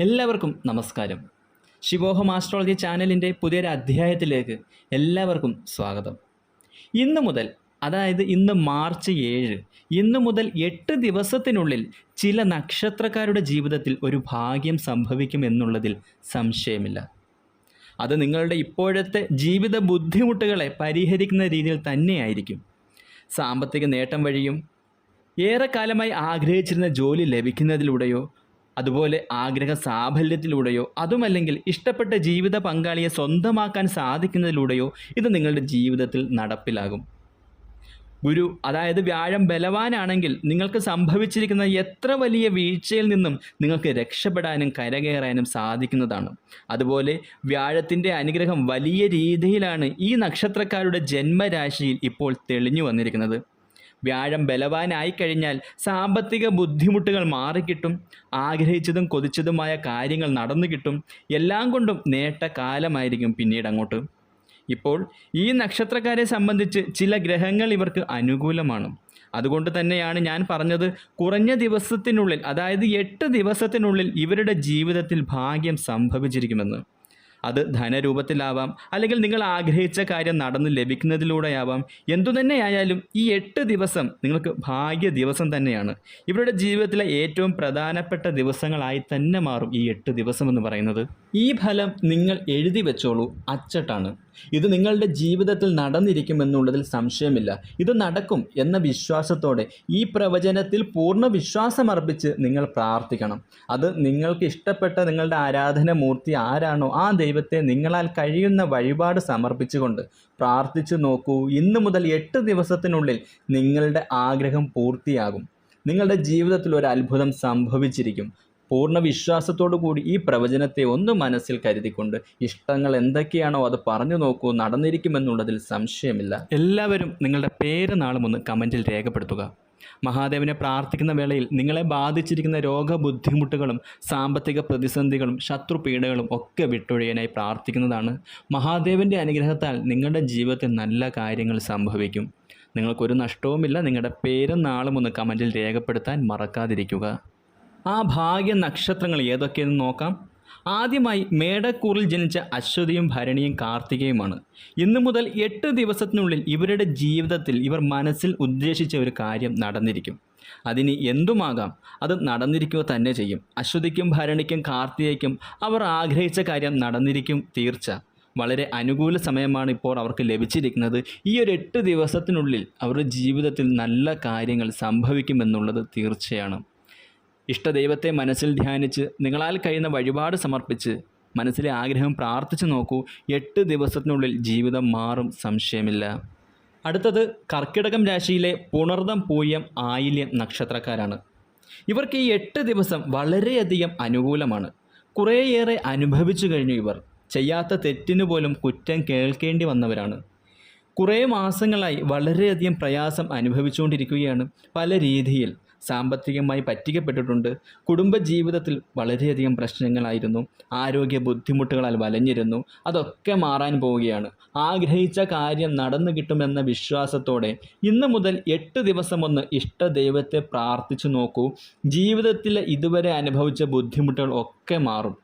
എല്ലാവർക്കും നമസ്കാരം. ശിവോഹം ആസ്ട്രോളജി ചാനലിന്റെ പുതിയൊരു അധ്യായത്തിലേക്ക് എല്ലാവർക്കും സ്വാഗതം. ഇന്ന് മുതൽ അതായത് ഇന്ന് മാർച്ച് ഏഴ് ഇന്ന് മുതൽ എട്ട് ദിവസത്തിനുള്ളിൽ ചില നക്ഷത്രക്കാരുടെ ജീവിതത്തിൽ ഒരു ഭാഗ്യം സംഭവിക്കും എന്നുള്ളതിൽ സംശയമില്ല. അത് നിങ്ങളുടെ ഇപ്പോഴത്തെ ജീവിത ബുദ്ധിമുട്ടുകളെ പരിഹരിക്കുന്ന രീതിയിൽ തന്നെയായിരിക്കും. സാമ്പത്തിക നേട്ടം വഴിയും ഏറെക്കാലമായി ആഗ്രഹിച്ചിരുന്ന ജോലി ലഭിക്കുന്നതിലൂടെയോ അതുപോലെ ആഗ്രഹ സാഫല്യത്തിലൂടെയോ അതുമല്ലെങ്കിൽ ഇഷ്ടപ്പെട്ട ജീവിത പങ്കാളിയെ സ്വന്തമാക്കാൻ സാധിക്കുന്നതിലൂടെയോ ഇത് നിങ്ങളുടെ ജീവിതത്തിൽ നടപ്പിലാകും. ഗുരു അതായത് വ്യാഴം ബലവാനാണെങ്കിൽ നിങ്ങൾക്ക് സംഭവിച്ചിരിക്കുന്ന എത്ര വലിയ വീഴ്ചയിൽ നിന്നും നിങ്ങൾക്ക് രക്ഷപ്പെടാനും കരകയറാനും സാധിക്കുന്നതാണ്. അതുപോലെ വ്യാഴത്തിന്റെ അനുഗ്രഹം വലിയ രീതിയിലാണ് ഈ നക്ഷത്രക്കാരുടെ ജന്മരാശിയിൽ ഇപ്പോൾ തെളിഞ്ഞു വന്നിരിക്കുന്നത്. വ്യാഴം ബലവാനായി കഴിഞ്ഞാൽ സാമ്പത്തിക ബുദ്ധിമുട്ടുകൾ മാറിക്കിട്ടും ആഗ്രഹിച്ചതും കൊതിച്ചതുമായ കാര്യങ്ങൾ നടന്നു കിട്ടും. എല്ലാം കൊണ്ടും നേട്ട കാലമായിരിക്കും പിന്നീട് അങ്ങോട്ട്. ഇപ്പോൾ ഈ നക്ഷത്രക്കാരെ സംബന്ധിച്ച് ചില ഗ്രഹങ്ങൾ ഇവർക്ക് അനുകൂലമാണ്. അതുകൊണ്ട് തന്നെയാണ് ഞാൻ പറഞ്ഞത് കുറഞ്ഞ ദിവസത്തിനുള്ളിൽ അതായത് എട്ട് ദിവസത്തിനുള്ളിൽ ഇവരുടെ ജീവിതത്തിൽ ഭാഗ്യം സംഭവിച്ചിരിക്കുമെന്ന്. അത് ധനരൂപത്തിലാവാം. അല്ലെങ്കിൽ നിങ്ങൾ ആഗ്രഹിച്ച കാര്യം നടന്ന് ലഭിക്കുന്നതിലൂടെയാവാം. എന്തുതന്നെയായാലും ഈ എട്ട് ദിവസം നിങ്ങൾക്ക് ഭാഗ്യ ദിവസം തന്നെയാണ്. ഇവരുടെ ജീവിതത്തിലെ ഏറ്റവും പ്രധാനപ്പെട്ട ദിവസങ്ങളായി തന്നെ മാറും ഈ എട്ട് ദിവസം എന്ന് പറയുന്നത്. ഈ ഫലം നിങ്ങൾ എഴുതി വെച്ചോളൂ അച്ചട്ടാണ്. ഇത് നിങ്ങളുടെ ജീവിതത്തിൽ നടന്നിരിക്കുമെന്നുള്ളതിൽ സംശയമില്ല. ഇത് നടക്കും എന്ന വിശ്വാസത്തോടെ ഈ പ്രവചനത്തിൽ പൂർണ വിശ്വാസമർപ്പിച്ച് നിങ്ങൾ പ്രാർത്ഥിക്കണം. അത് നിങ്ങൾക്ക് ഇഷ്ടപ്പെട്ട നിങ്ങളുടെ ആരാധന മൂർത്തി ആരാണോ ആ ദൈവത്തെ നിങ്ങളാൽ കഴിയുന്ന വഴിപാട് സമർപ്പിച്ചുകൊണ്ട് പ്രാർത്ഥിച്ചു നോക്കൂ. ഇന്ന് മുതൽ എട്ട് ദിവസത്തിനുള്ളിൽ നിങ്ങളുടെ ആഗ്രഹം പൂർത്തിയാകും. നിങ്ങളുടെ ജീവിതത്തിൽ ഒരു അത്ഭുതം സംഭവിച്ചിരിക്കും. പൂർണ വിശ്വാസത്തോടു കൂടി ഈ പ്രവചനത്തെ ഒന്ന് മനസ്സിൽ കരുതിക്കൊണ്ട് ഇഷ്ടങ്ങൾ എന്തൊക്കെയാണോ അത് പറഞ്ഞു നോക്കൂ. നടന്നിരിക്കുമെന്നുള്ളതിൽ സംശയമില്ല. എല്ലാവരും നിങ്ങളുടെ പേര് നാളും ഒന്ന് കമന്റിൽ രേഖപ്പെടുത്തുക. മഹാദേവനെ പ്രാർത്ഥിക്കുന്ന വേളയിൽ നിങ്ങളെ ബാധിച്ചിരിക്കുന്ന രോഗബുദ്ധിമുട്ടുകളും സാമ്പത്തിക പ്രതിസന്ധികളും ശത്രുപീഡകളും ഒക്കെ വിട്ടൊഴിയാനായി പ്രാർത്ഥിക്കുന്നതാണ്. മഹാദേവന്റെ അനുഗ്രഹത്താൽ നിങ്ങളുടെ ജീവിതത്തിൽ നല്ല കാര്യങ്ങൾ സംഭവിക്കും. നിങ്ങൾക്കൊരു നഷ്ടവുമില്ല. നിങ്ങളുടെ പേരും നാളും ഒന്ന് കമന്റിൽ രേഖപ്പെടുത്താൻ മറക്കാതിരിക്കുക. ആ ഭാഗ്യ നക്ഷത്രങ്ങൾ ഏതൊക്കെയെന്ന് നോക്കാം. ആദ്യമായി മേടക്കൂറിൽ ജനിച്ച അശ്വതിയും ഭരണിയും കാർത്തികയുമാണ്. ഇന്നു മുതൽ എട്ട് ദിവസത്തിനുള്ളിൽ ഇവരുടെ ജീവിതത്തിൽ ഇവർ മനസ്സിൽ ഉദ്ദേശിച്ച ഒരു കാര്യം നടന്നിരിക്കും. അതിന് എന്തുമാകാം? അത് നടന്നിരിക്കുക തന്നെ ചെയ്യും. അശ്വതിക്കും ഭരണിക്കും കാർത്തികയ്ക്കും അവർ ആഗ്രഹിച്ച കാര്യം നടന്നിരിക്കും തീർച്ച. വളരെ അനുകൂല സമയമാണ് ഇപ്പോൾ അവർക്ക് ലഭിച്ചിരിക്കുന്നത്. ഈ ഒരു എട്ട് ദിവസത്തിനുള്ളിൽ അവരുടെ ജീവിതത്തിൽ നല്ല കാര്യങ്ങൾ സംഭവിക്കുമെന്നുള്ളത് തീർച്ചയാണ്. ഇഷ്ടദൈവത്തെ മനസ്സിൽ ധ്യാനിച്ച് നിങ്ങളാൽ കഴിയുന്ന വഴിപാട് സമർപ്പിച്ച് മനസ്സിലെ ആഗ്രഹം പ്രാർത്ഥിച്ചു നോക്കൂ. എട്ട് ദിവസത്തിനുള്ളിൽ ജീവിതം മാറും. സംശയമില്ല. അടുത്തത് കർക്കിടകം രാശിയിലെ പുണർദം പൂയം ആയില്യം നക്ഷത്രക്കാരാണ്. ഇവർക്ക് ഈ എട്ട് ദിവസം വളരെയധികം അനുകൂലമാണ്. കുറേയേറെ അനുഭവിച്ചു കഴിഞ്ഞു ഇവർ. ചെയ്യാത്ത തെറ്റിനു പോലും കുറ്റം കേൾക്കേണ്ടി വന്നവരാണ്. കുറേ മാസങ്ങളായി വളരെയധികം പ്രയാസം അനുഭവിച്ചുകൊണ്ടിരിക്കുകയാണ് പല രീതിയിൽ. സാമ്പത്തികമായി പറ്റിക്കപ്പെട്ടിട്ടുണ്ട്. കുടുംബജീവിതത്തിൽ വളരെയധികം പ്രശ്നങ്ങളായിരുന്നു. ആരോഗ്യ ബുദ്ധിമുട്ടുകളാൽ വലഞ്ഞിരുന്നു. അതൊക്കെ മാറാൻ പോവുകയാണ്. ആഗ്രഹിച്ച കാര്യം നടന്നു കിട്ടുമെന്ന വിശ്വാസത്തോടെ ഇന്ന് മുതൽ എട്ട് ദിവസം ഒന്ന് ഇഷ്ടദൈവത്തെ പ്രാർത്ഥിച്ചു നോക്കൂ. ജീവിതത്തിൽ ഇതുവരെ അനുഭവിച്ച ബുദ്ധിമുട്ടുകൾ ഒക്കെ മാറും.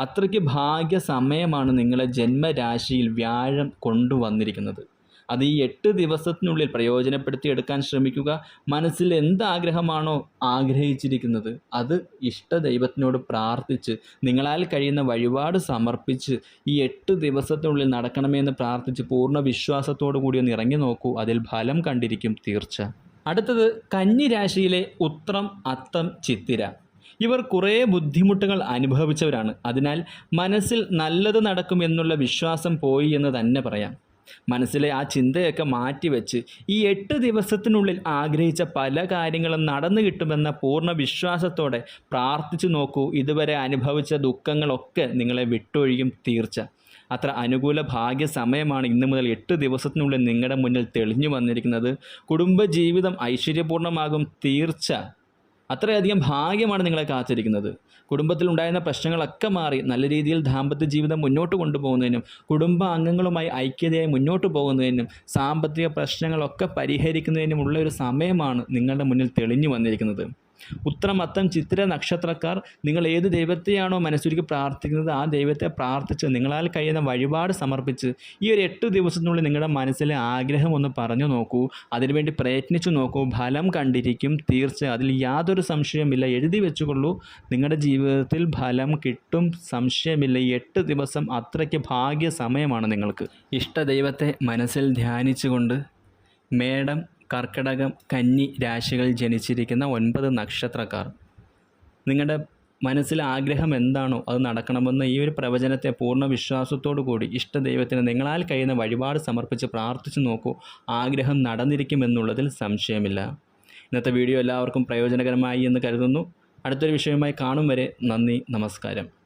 അത്രയ്ക്ക് ഭാഗ്യ സമയമാണ് നിങ്ങളെ ജന്മരാശിയിൽ വ്യാഴം കൊണ്ടുവന്നിരിക്കുന്നത്. അത് ഈ എട്ട് ദിവസത്തിനുള്ളിൽ പ്രയോജനപ്പെടുത്തി എടുക്കാൻ ശ്രമിക്കുക. മനസ്സിൽ എന്ത് ആഗ്രഹമാണോ ആഗ്രഹിച്ചിരിക്കുന്നത് അത് ഇഷ്ട ദൈവത്തിനോട് പ്രാർത്ഥിച്ച് നിങ്ങളാൽ കഴിയുന്ന വഴിപാട് സമർപ്പിച്ച് ഈ എട്ട് ദിവസത്തിനുള്ളിൽ നടക്കണമെന്ന് പ്രാർത്ഥിച്ച് പൂർണ വിശ്വാസത്തോടു കൂടി ഒന്ന് ഇറങ്ങി നോക്കൂ. അതിൽ ഫലം കണ്ടിരിക്കും തീർച്ച. അടുത്തത് കന്നിരാശിയിലെ ഉത്രം അത്തം ചിത്തിര. ഇവർ കുറേ ബുദ്ധിമുട്ടുകൾ അനുഭവിച്ചവരാണ്. അതിനാൽ മനസ്സിൽ നല്ലത് നടക്കും എന്നുള്ള വിശ്വാസം പോയി എന്ന് തന്നെ പറയാം. മനസ്സിലെ ആ ചിന്തയൊക്കെ മാറ്റിവെച്ച് ഈ എട്ട് ദിവസത്തിനുള്ളിൽ ആഗ്രഹിച്ച പല കാര്യങ്ങളും നടന്നു കിട്ടുമെന്ന പൂർണ വിശ്വാസത്തോടെ പ്രാർത്ഥിച്ചു നോക്കൂ. ഇതുവരെ അനുഭവിച്ച ദുഃഖങ്ങളൊക്കെ നിങ്ങളെ വിട്ടൊഴിയും തീർച്ച. അത്ര അനുകൂല ഭാഗ്യ സമയമാണ് ഇന്ന് മുതൽ എട്ട് ദിവസത്തിനുള്ളിൽ നിങ്ങളുടെ മുന്നിൽ തെളിഞ്ഞു വന്നിരിക്കുന്നത്. കുടുംബജീവിതം ഐശ്വര്യപൂർണമാകും തീർച്ച. അത്രയധികം ഭാഗ്യമാണ് നിങ്ങളെ കാത്തിരിക്കുന്നത്. കുടുംബത്തിൽ ഉണ്ടായിരുന്ന പ്രശ്നങ്ങളൊക്കെ മാറി നല്ല രീതിയിൽ ദാമ്പത്യ ജീവിതം മുന്നോട്ട് കൊണ്ടുപോകുന്നതിനും കുടുംബ അംഗങ്ങളുമായി ഐക്യതയായി മുന്നോട്ട് പോകുന്നതിനും സാമ്പത്തിക പ്രശ്നങ്ങളൊക്കെ പരിഹരിക്കുന്നതിനുമുള്ള ഒരു സമയമാണ് നിങ്ങളുടെ മുന്നിൽ തെളിഞ്ഞു വന്നിരിക്കുന്നത്. ഉത്രമത്തം ചിത്ര നക്ഷത്രക്കാർ നിങ്ങൾ ഏത് ദൈവത്തെയാണോ മനസ്സിലേക്ക് പ്രാർത്ഥിക്കുന്നത് ആ ദൈവത്തെ പ്രാർത്ഥിച്ച് നിങ്ങളാൽ കഴിയുന്ന വഴിപാട് സമർപ്പിച്ച് ഈ ഒരു എട്ട് ദിവസത്തിനുള്ളിൽ നിങ്ങളുടെ മനസ്സിലെ ആഗ്രഹം ഒന്ന് പറഞ്ഞു നോക്കൂ. അതിനുവേണ്ടി പ്രയത്നിച്ചു നോക്കൂ. ഫലം കണ്ടിരിക്കും. തീർച്ച. അതിൽ യാതൊരു സംശയമില്ല എഴുതി വെച്ചുകൊള്ളൂ. നിങ്ങളുടെ ജീവിതത്തിൽ ഫലം കിട്ടും. സംശയമില്ല. എട്ട് ദിവസം അത്രയ്ക്ക് ഭാഗ്യ സമയമാണ് നിങ്ങൾക്ക്. ഇഷ്ട ദൈവത്തെ മനസ്സിൽ ധ്യാനിച്ചുകൊണ്ട് മേടം കർക്കിടകം കന്നി രാശികളിൽ ജനിച്ചിരിക്കുന്ന ഒൻപത് നക്ഷത്രക്കാർ. നിങ്ങളുടെ മനസ്സിൽ ആഗ്രഹം എന്താണോ അത് നടക്കണമെന്ന് ഈ ഒരു പ്രവചനത്തെ പൂർണ വിശ്വാസത്തോടു കൂടി ഇഷ്ടദൈവത്തിന് നിങ്ങളാൽ കഴിയുന്ന വഴിപാട് സമർപ്പിച്ച് പ്രാർത്ഥിച്ചു നോക്കൂ. ആഗ്രഹം നടന്നിരിക്കുമെന്നുള്ളതിൽ സംശയമില്ല. ഇന്നത്തെ വീഡിയോ എല്ലാവർക്കും പ്രയോജനകരമായി എന്ന് കരുതുന്നു. അടുത്തൊരു വിഷയമായി കാണും വരെ നന്ദി നമസ്കാരം.